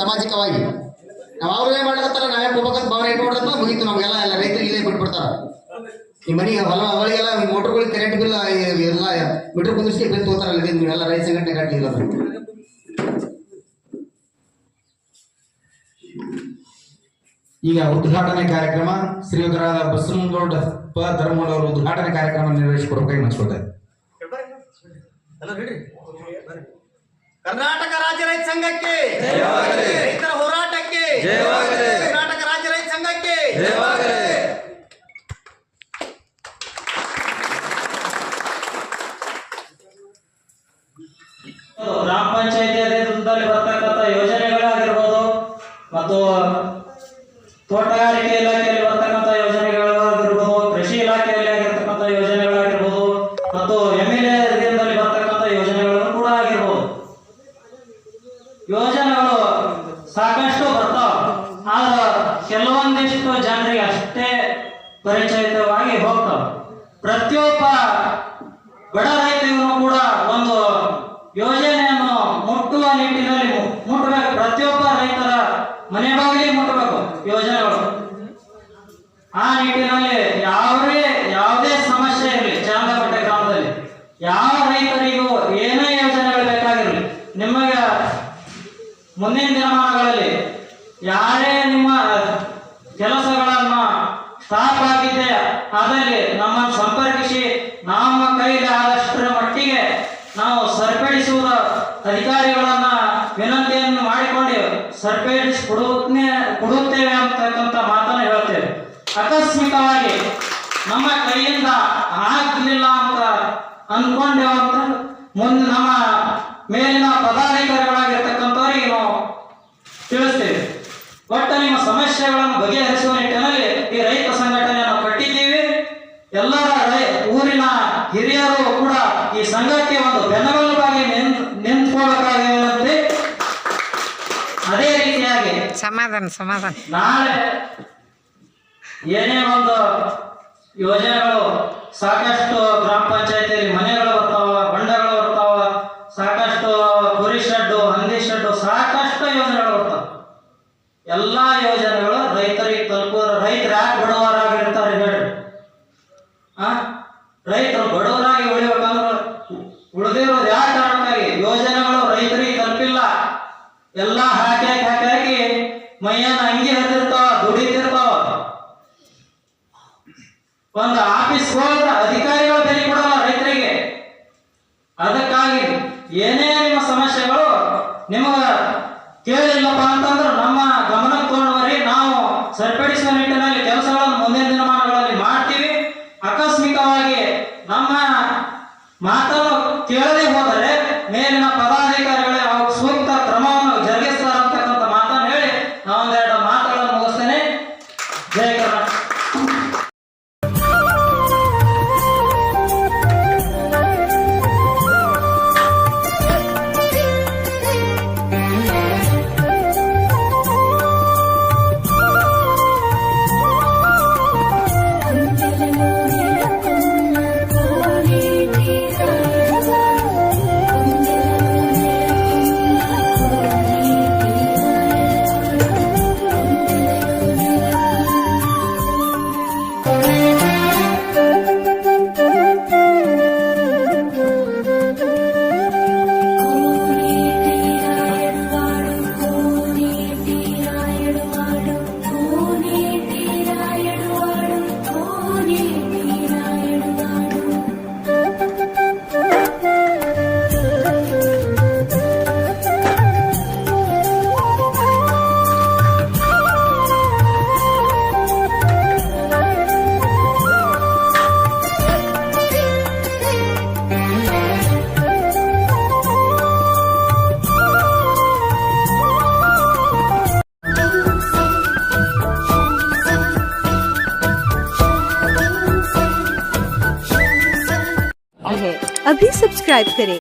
ಸಾಮಾಜಿಕವಾಗಿ. ನಾವು ಅವ್ರೇ ಏನ್ ಮಾಡ್ಲತ್ತಾರ ನಾವೇ ಹೋಗ್ಬೇಕಂತ ಭಾವನೆ ಇಟ್ಕೊಂಡ್ರಪ್ಪ ಮುಗೀತು ನಮ್ಗೆಲ್ಲ ಎಲ್ಲ ರೈತರಿಗೆ ಇಲ್ಲೇ ಬಿಟ್ಬಿಡ್ತಾರ. ಈ ಮನೆಗೆ ಹೊಲ ಅವಳಿಗೆಲ್ಲ ಮೋಟರ್ಗಳಿಗೆ ಕರೆಂಟ್ ಬಿಲ್ ಎಲ್ಲ ಮೀಟರ್ ಕುಂದಿಸಿ ಬಿಲ್ ತಗೋತಾರಲ್ಲ ಎಲ್ಲ ನೀವೆಲ್ಲ ರೈತ ಸಂಘಟನೆ ಕಟ್ಟಲಿಲ್ಲ ಈಗ ಉದ್ಘಾಟನೆ ಕಾರ್ಯಕ್ರಮ ಶ್ರೀಯುತರಾದ ಬಸವನಗೌಡ ಪ ಧರ್ಮಗೌಡ ಅವರು ಉದ್ಘಾಟನೆ ಕಾರ್ಯಕ್ರಮ ನಿರ್ವಹಿಸಿಕೊಡ್ಬೇಕು ಅನಿಸ್ಕೊಳ್ತಾ ಇದೆ. ಕರ್ನಾಟಕ ರಾಜ್ಯ ರೈತ ಸಂಘಕ್ಕೆ ರೈತರ ಹೋರಾಟಕ್ಕೆ ಕರ್ನಾಟಕ ರಾಜ್ಯ ರೈತ ಸಂಘಕ್ಕೆ. ಗ್ರಾಮ ಪಂಚಾಯತಿ ಅಧೀನದಲ್ಲಿ ಬರ್ತಕ್ಕಂಥ ಯೋಜನೆಗಳಾಗಿರ್ಬೋದು ಮತ್ತು ತೋಟಗಾರಿಕೆ ಇಲಾಖೆಯಲ್ಲಿ ಯೋಜನೆಗಳು ಸಾಕಷ್ಟು ಬರ್ತಾವ. ಆದ್ರೆ ಕೆಲವೊಂದಿಷ್ಟು ಜನರಿಗೆ ಅಷ್ಟೇ ಪರಿಚಯಿತವಾಗಿ ಹೋಗ್ತಾವ. ಪ್ರತಿಯೊಬ್ಬ ಬಡ ರೈತರಿಗೂ ಕೂಡ ಒಂದು ಯೋಜನೆಯನ್ನು ಮುಟ್ಟುವ ನಿಟ್ಟಿನಲ್ಲಿ ಮುಟ್ಟಬೇಕು ಪ್ರತಿಯೊಬ್ಬ ರೈತರ ಮನೆ ಬಾಗಿಲಿಗೆ ಮುಟ್ಟಬೇಕು ಯೋಜನೆಗಳು. ಆ ನಿಟ್ಟಿನಲ್ಲಿ ಯಾವುದೇ ಯಾವುದೇ ಸಮಸ್ಯೆ ಇರಲಿ ಚಾಮರಾಜಪೇಟೆ ಗ್ರಾಮದಲ್ಲಿ. ಯಾವ ರೈತರಿಗೂ ಏನೇ ಯೋಜನೆಗಳು ಬೇಕಾಗಿರಲಿ ನಿಮಗೆ ಮುಂದಿನ ದಿನಮಾನಗಳಲ್ಲಿ ಯಾರೇ ನಿಮ್ಮ ಕೆಲಸಗಳನ್ನ ಸ್ಟಾಪ್ ಆದಲ್ಲಿ ನಮ್ಮನ್ನು ಸಂಪರ್ಕಿಸಿ, ನಮ್ಮ ಕೈಲಿ ಆದಷ್ಟರ ಮಟ್ಟಿಗೆ ನಾವು ಸರಿಪಡಿಸುವ ಅಧಿಕಾರಿಗಳನ್ನ ವಿನಂತಿಯನ್ನು ಮಾಡಿಕೊಂಡು ಸರಿಪಡಿಸಿ ಕೊಡುತ್ತೇ ಕೊಡುತ್ತೇವೆ ಅಂತಕ್ಕಂಥ ಮಾತನ್ನು ಹೇಳ್ತೇವೆ. ಆಕಸ್ಮಿಕವಾಗಿ ನಮ್ಮ ಕೈಯಿಂದ ಆಗಲಿಲ್ಲ ಅಂತ ಅನ್ಕೊಂಡೇವಂತ ಮುಂದೆ ನಮ್ಮ ಮೇಲಿನ ಪದಾಧಿಕಾರಿಗಳಾಗಿರ್ತಕ್ಕಂಥವರಿಗೆ ನಾವು ತಿಳಿಸ್ತೇವೆ ಒಟ್ಟು ನಿಮ್ಮ ಸಮಸ್ಯೆಗಳನ್ನು ಬಗೆಹರಿಸುವ ನಿಟ್ಟಿನಲ್ಲಿ ಈ ರೈತ ಸಂಘಟನೆಯನ್ನು ಕಟ್ಟಿದ್ದೀವಿ. ಎಲ್ಲರ ರೈ ಊರಿನ ಹಿರಿಯರು ಕೂಡ ಈ ಸಂಘಕ್ಕೆ ಒಂದು ಬೆನ್ನೆಲುಬಾಗಿ ನಿಂತ್ ಅದೇ ರೀತಿಯಾಗಿ ಸಮಾಧಾನ ಸಮಾಧಾನ. ನಾಳೆ ಏನೇ ಒಂದು ಯೋಜನೆಗಳು ಸಾಕಷ್ಟು ಗ್ರಾಮ ಪಂಚಾಯತಿಯಲ್ಲಿ ಮನೆಗಳು ಬರ್ತಾವ ಬಂಡಗಳು ಬರ್ತಾವ ಸಾಕಷ್ಟು ಕುರಿ ಶೆಡ್ಡು ಹಂದಿ ಶೆಡ್ಡು ಸಾಕಷ್ಟು ಯೋಜನೆಗಳು ಬರ್ತಾವ. ಎಲ್ಲಾ ಯೋಜನೆಗಳು ಒಂದು ಆಫೀಸ್ ಹೋದ ಅಧಿಕಾರಿಗಳು ಬೆಲೆ ಕೊಡಲ್ಲ ರೈತರಿಗೆ. ಅದಕ್ಕಾಗಿ ಏನೇ ನಿಮ್ಮ ಸಮಸ್ಯೆಗಳು ನಿಮಗ ಕೇಳಿಲ್ಲಪ್ಪ ಅಂತಂದ್ರೆ ನಮ್ಮ ಗಮನಕ್ಕೆ ತಗೊಂಡ್ಬರಿ ನಾವು ಸರಿಪಡಿಸುವ ನಿಟ್ಟಿನಲ್ಲಿ ಕೆಲಸಗಳನ್ನು ಮುಂದಿನ ದಿನಮಾನಗಳಲ್ಲಿ ಮಾಡ್ತೀವಿ. ಆಕಸ್ಮಿಕವಾಗಿ ನಮ್ಮ ಮಾತನ್ನು अभी सब्सक्राइब करें।